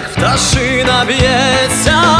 як пташина б'ється.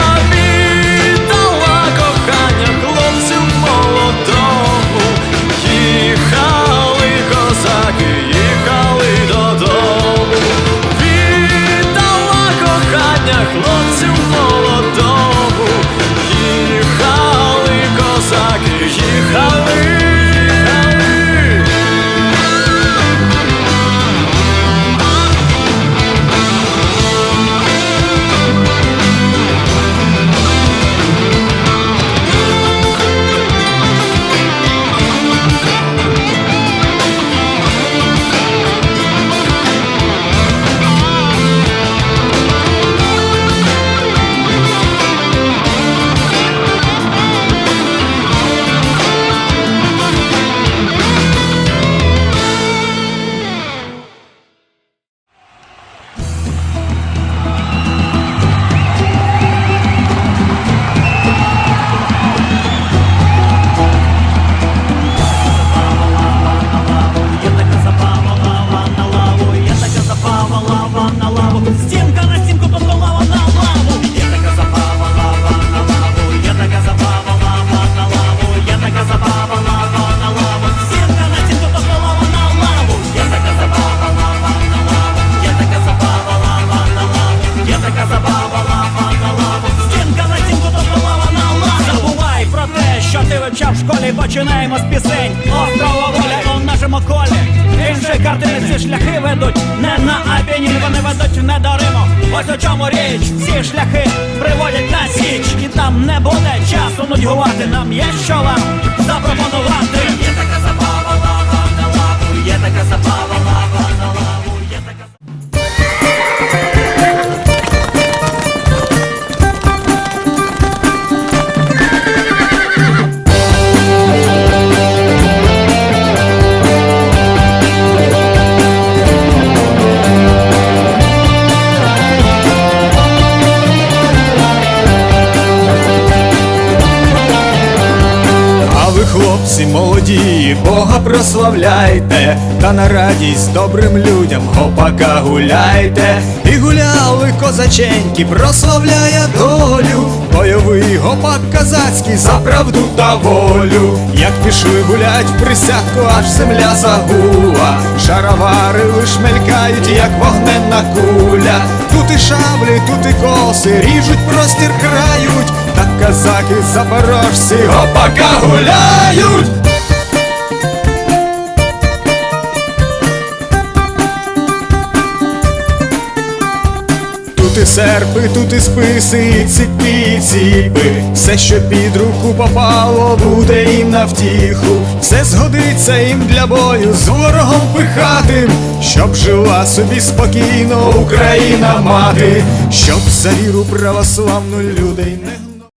Вивчав в школі, починаємо з пісень. Острова воля у нашому колі. Інші картини ці шляхи ведуть не на Апенін, вони ведуть не до Риму. Ось у чому річ, ці шляхи приводять на січ, і там не буде часу нудьгувати. Нам є що вам запропонувати. Хлопці молоді, Бога прославляйте, та на радість добрим людям гопака гуляйте. І гуляли козаченьки, прославляє долю, бойовий гопак казацький за правду та волю. Як пішли гулять в присядку, аж земля загула, шаровари лиш мелькають, як вогненна куля. Тут і шаблі, тут і коси, ріжуть простір крають, та казаки запорожці гопака гуляють. Тут і серпи, тут і списи, і ціпі, і ціпи. Все, що під руку попало, буде їм на втіху. Все згодиться їм для бою з ворогом пихатим, щоб жила собі спокійно Україна мати, щоб за віру православну людей не